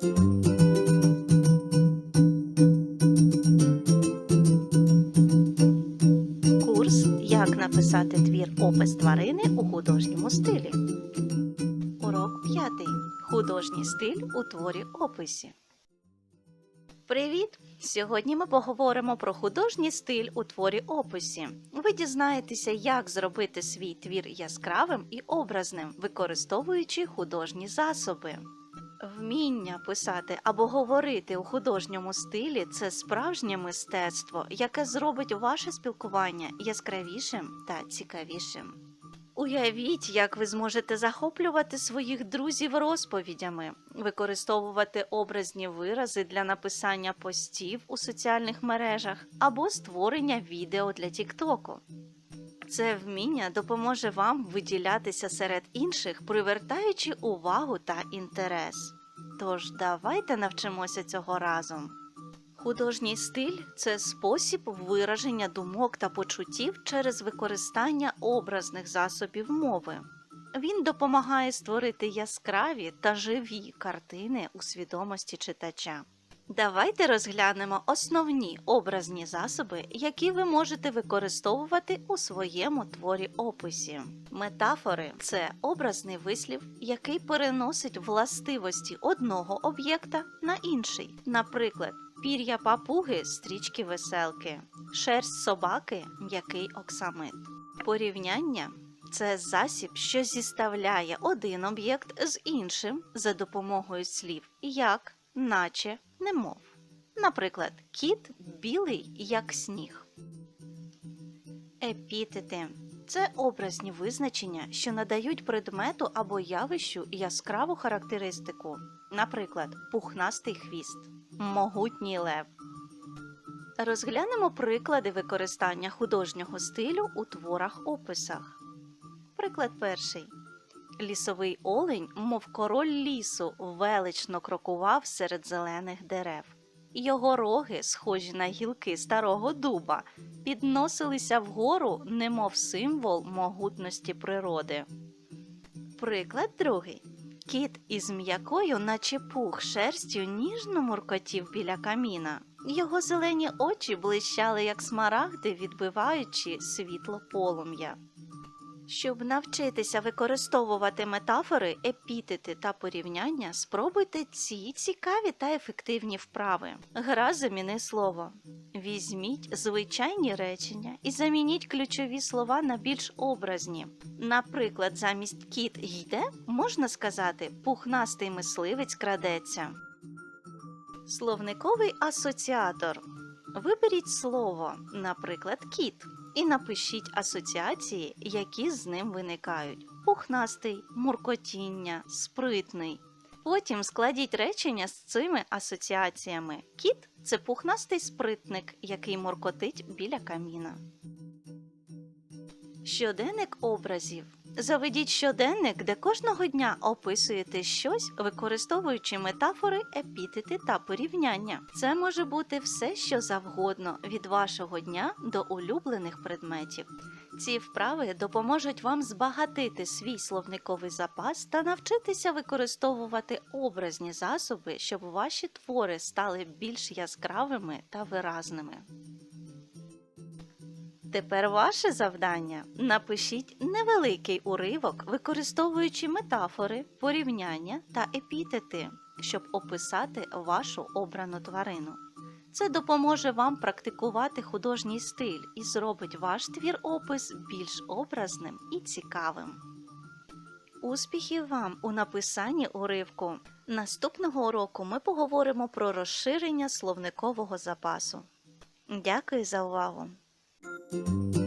Курс Як написати твір опис тварини у художньому стилі. Урок 5. Художній стиль у творі описі. Привіт! Сьогодні ми поговоримо про художній стиль у творі описі. Ви дізнаєтеся, як зробити свій твір яскравим і образним, використовуючи художні засоби. Вміння писати або говорити у художньому стилі це справжнє мистецтво, яке зробить ваше спілкування яскравішим та цікавішим. Уявіть, як ви зможете захоплювати своїх друзів розповідями, використовувати образні вирази для написання постів у соціальних мережах або створення відео для Тіктоку. Це вміння допоможе вам виділятися серед інших, привертаючи увагу та інтерес. Тож давайте навчимося цього разом. Художній стиль це спосіб вираження думок та почуттів через використання образних засобів мови. Він допомагає створити яскраві та живі картини у свідомості читача. Давайте розглянемо основні образні засоби, які ви можете використовувати у своєму творі описі. Метафори це образний вислів, який переносить властивості одного об'єкта на інший. Наприклад, пір'я папуги стрічки веселки, шерсть собаки м'який оксамит. Порівняння це засіб, що зіставляє один об'єкт з іншим за допомогою слів як, наче, немов. Наприклад, кіт білий, як сніг. Епітети це образні визначення, що надають предмету або явищу яскраву характеристику. Наприклад, пухнастий хвіст, могутній лев. Розглянемо приклади використання художнього стилю у творах описах. Приклад перший. Лісовий олень, мов король лісу, велично крокував серед зелених дерев. Його роги, схожі на гілки старого дуба, підносилися вгору, немов символ могутності природи. Приклад другий. Кіт із м'якою, наче пух, шерстю ніжно муркотів біля каміна. Його зелені очі блищали, як смарагди, відбиваючи світло полум'я. Щоб навчитися використовувати метафори, епітети та порівняння, спробуйте ці цікаві та ефективні вправи. Гра заміни слово. Візьміть звичайні речення і замініть ключові слова на більш образні. Наприклад, замість кіт йде можна сказати пухнастий мисливець крадеться. Словниковий асоціатор. Виберіть слово, наприклад, кіт, і напишіть асоціації, які з ним виникають: пухнастий, муркотіння, спритний. Потім складіть речення з цими асоціаціями. Кіт це пухнастий спритник, який моркотить біля каміна. Щоденник образів. Заведіть щоденник, де кожного дня описуєте щось, використовуючи метафори, епітети та порівняння. Це може бути все, що завгодно, від вашого дня до улюблених предметів. Ці вправи допоможуть вам збагатити свій словниковий запас та навчитися використовувати образні засоби, щоб ваші твори стали більш яскравими та виразними. Тепер ваше завдання напишіть невеликий уривок, використовуючи метафори, порівняння та епітети, щоб описати вашу обрану тварину. Це допоможе вам практикувати художній стиль і зробить ваш твір-опис більш образним і цікавим. Успіхів вам у написанні уривку! Наступного уроку ми поговоримо про розширення словникового запасу. Дякую за увагу! Música